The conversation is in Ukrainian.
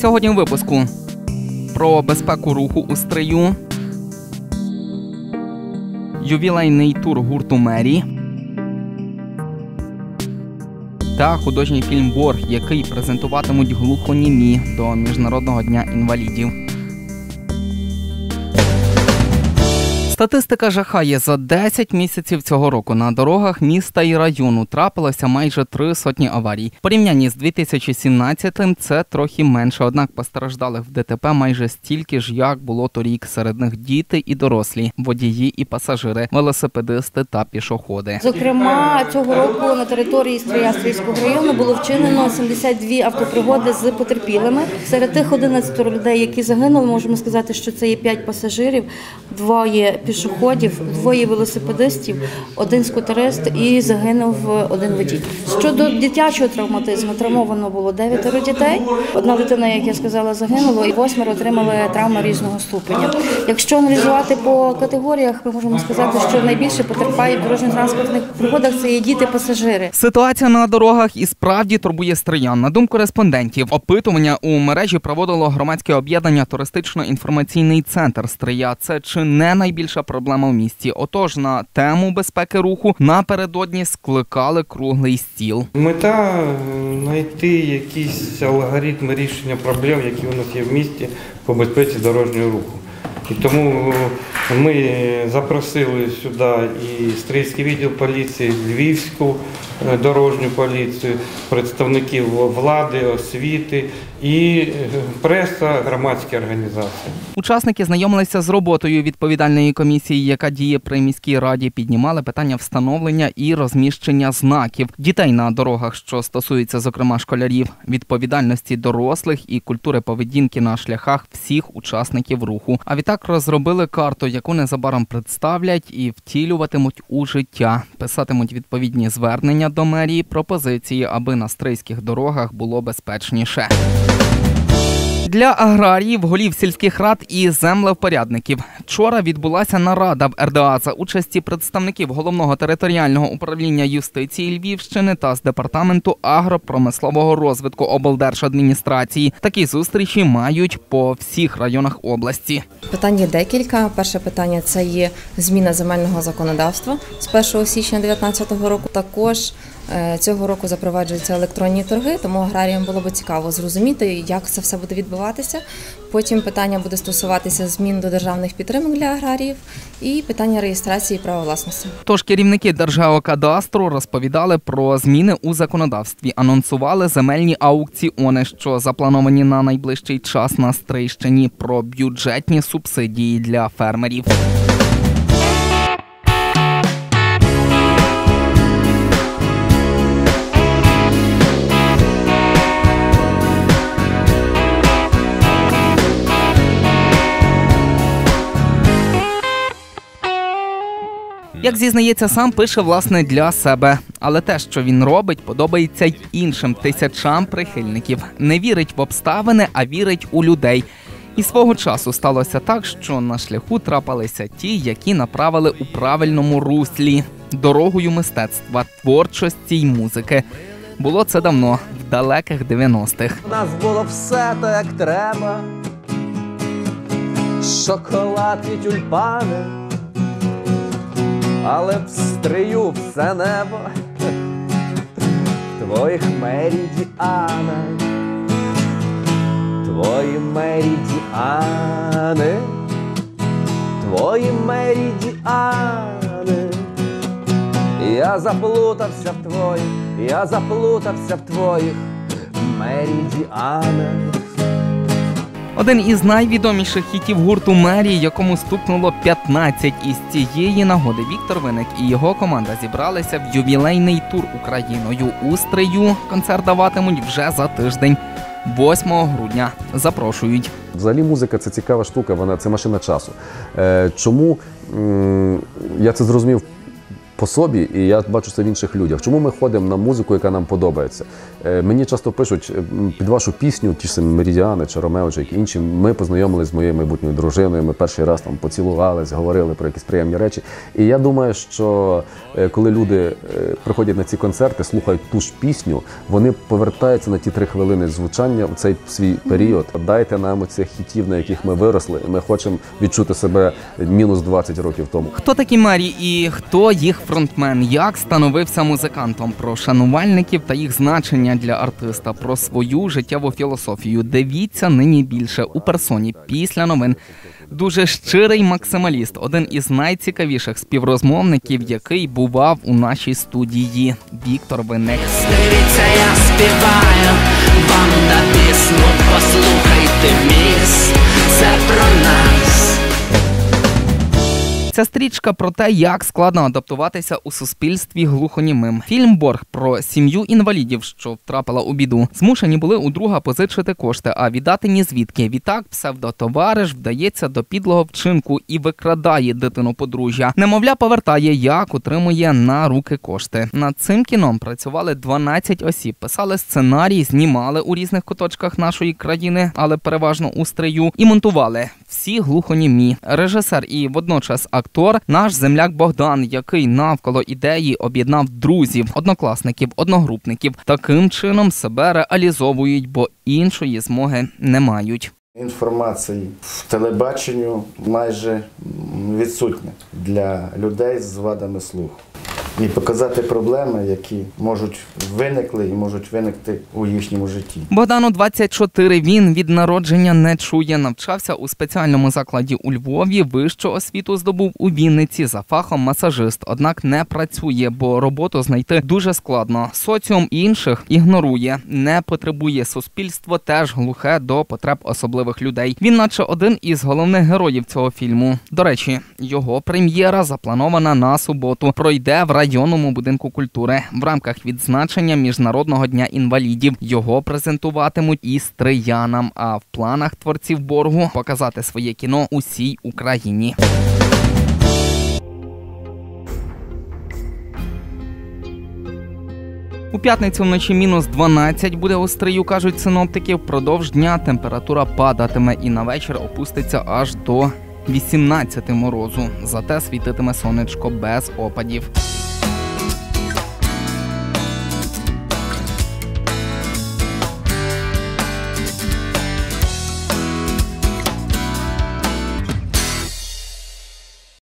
Сьогодні у випуску. Про безпеку руху у стрию, ювілейний тур гурту Мері та художній фільм Борг, який презентуватимуть глухонімі до Міжнародного дня інвалідів. Статистика жахає за 10 місяців цього року на дорогах міста і району трапилося майже три сотні аварій. Порівнянні з 2017-м це трохи менше, однак постраждалих в ДТП майже стільки ж, як було торік. Серед них діти і дорослі, водії і пасажири, велосипедисти та пішоходи. Зокрема, цього року на території Стриястрівського району було вчинено 72 автопригоди з потерпілими. Серед тих 11 людей, які загинули, можемо сказати, що це є 5 пасажирів, двоє пішоходів, двоє велосипедистів, один скутерист і загинув один водій. Щодо дитячого травматизму, травмовано було дев'ятеро дітей. Одна дитина, як я сказала, загинула, і восьмеро отримали травми різного ступеня. Якщо аналізувати по категоріях, ми можемо сказати, що найбільше потерпають в дорожньо-транспортних пригодах це є діти-пасажири. Ситуація на дорогах і справді турбує стриян. На думку респондентів, опитування у мережі проводило громадське об'єднання туристично-інформаційний центр Стрия. Це чи не найбільша проблема в місті? Отож, на тему безпеки руху напередодні скликали круглий стіл. Мета е, знайти якісь алгоритми рішення проблем, які у нас є в місті по безпеці дорожнього руху. І тому ми запросили сюди і Стрийський відділ поліції, Львівську е, дорожню поліцію, представників влади, освіти і е, преса, громадські організації. Учасники знайомилися з роботою відповідальної комісії, яка діє при міській раді. Піднімали питання встановлення і розміщення знаків дітей на дорогах, що стосується, зокрема, школярів, відповідальності дорослих і культури поведінки на шляхах всіх учасників руху. А відтак розробили карту, яку незабаром представлять і втілюватимуть у життя. Писатимуть відповідні звернення до мерії, пропозиції, аби на стрийських дорогах було безпечніше. Для аграріїв, голів сільських рад і землевпорядників вчора відбулася нарада в РДА за участі представників головного територіального управління юстиції Львівщини та з департаменту агропромислового розвитку облдержадміністрації. Такі зустрічі мають по всіх районах області. Питань є декілька. Перше питання це є зміна земельного законодавства з 1 січня 2019 року. Також цього року запроваджуються електронні торги, тому аграріям було б цікаво зрозуміти, як це все буде відбуватися. Потім питання буде стосуватися змін до державних підтримок для аграріїв і питання реєстрації права власності. Тож керівники Держгеокадастру розповідали про зміни у законодавстві, анонсували земельні аукціони, що заплановані на найближчий час на Стрийщині, про бюджетні субсидії для фермерів. Як зізнається, сам пише власне для себе, але те, що він робить, подобається й іншим тисячам прихильників. Не вірить в обставини, а вірить у людей. І свого часу сталося так, що на шляху трапилися ті, які направили у правильному руслі дорогою мистецтва, творчості й музики. Було це давно, в далеких 90-х. У нас було все так, як треба. Шоколад і тюльпани, але в все небо твоїх меридіани, твої меридіани, твої меридіани. Я заплутався в твоїх, я заплутався в твоїх меридіанах. Один із найвідоміших хітів гурту Мері, якому стукнуло 15. Із цієї нагоди Віктор Виник і його команда зібралися в ювілейний тур Україною у Стрию. Концерт даватимуть вже за тиждень, 8 грудня. Запрошують. Взагалі музика це цікава штука, вона це машина часу. Е, чому я це зрозумів по собі, і я бачу це в інших людях. Чому ми ходимо на музику, яка нам подобається? Е, Мені часто пишуть е, під вашу пісню, ті ж самі Меридіани чи Ромео, чи інші. Ми познайомилися з моєю майбутньою дружиною. Ми перший раз там поцілувались, говорили про якісь приємні речі. І я думаю, що е, коли люди е, приходять на ці концерти, слухають ту ж пісню, вони повертаються на ті три хвилини звучання в цей свій період. Дайте нам цих хітів, на яких ми виросли. Ми хочемо відчути себе мінус 20 років тому. Хто такі мері і хто їх фронтмен? Як становився музикантом? Про шанувальників та їх значення для артиста, про свою життєву філософію. Дивіться нині більше у персоні після новин. Дуже щирий максималіст, один із найцікавіших співрозмовників, який бував у нашій студії. Віктор Винник. Дивіться, я співаю вам на пісню, послухайте міс, це про нас. Ця стрічка про те, як складно адаптуватися у суспільстві глухонімим. Фільм Борг про сім'ю інвалідів, що втрапила у біду. Змушені були у друга позичити кошти, а віддати ні звідки. Відтак псевдотовариш вдається до підлого вчинку і викрадає дитину подружжя. Немовля повертає, як отримує на руки кошти. Над цим кіном працювали 12 осіб, писали сценарій, знімали у різних куточках нашої країни, але переважно у стрию, і монтували всі глухонімі. Режисер і водночас актор наш земляк Богдан, який навколо ідеї об'єднав друзів, однокласників, одногрупників. Таким чином себе реалізовують, бо іншої змоги не мають. Інформації в телебаченню майже відсутня для людей з вадами слуху. І показати проблеми, які можуть виникли і можуть виникти у їхньому житті. Богдану 24, Він від народження не чує. Навчався у спеціальному закладі у Львові. Вищу освіту здобув у Вінниці за фахом масажист. Однак не працює, бо роботу знайти дуже складно. Соціум інших ігнорує, не потребує суспільство, теж глухе до потреб особливих людей. Він, наче один із головних героїв цього фільму. До речі, його прем'єра запланована на суботу. Пройде в районному будинку культури в рамках відзначення міжнародного дня інвалідів. Його презентуватимуть і стриянам. А в планах творців боргу показати своє кіно усій Україні. У п'ятницю вночі мінус 12 буде у кажуть синоптики. Впродовж дня температура падатиме і на вечір опуститься аж до 18 морозу. Зате світитиме сонечко без опадів.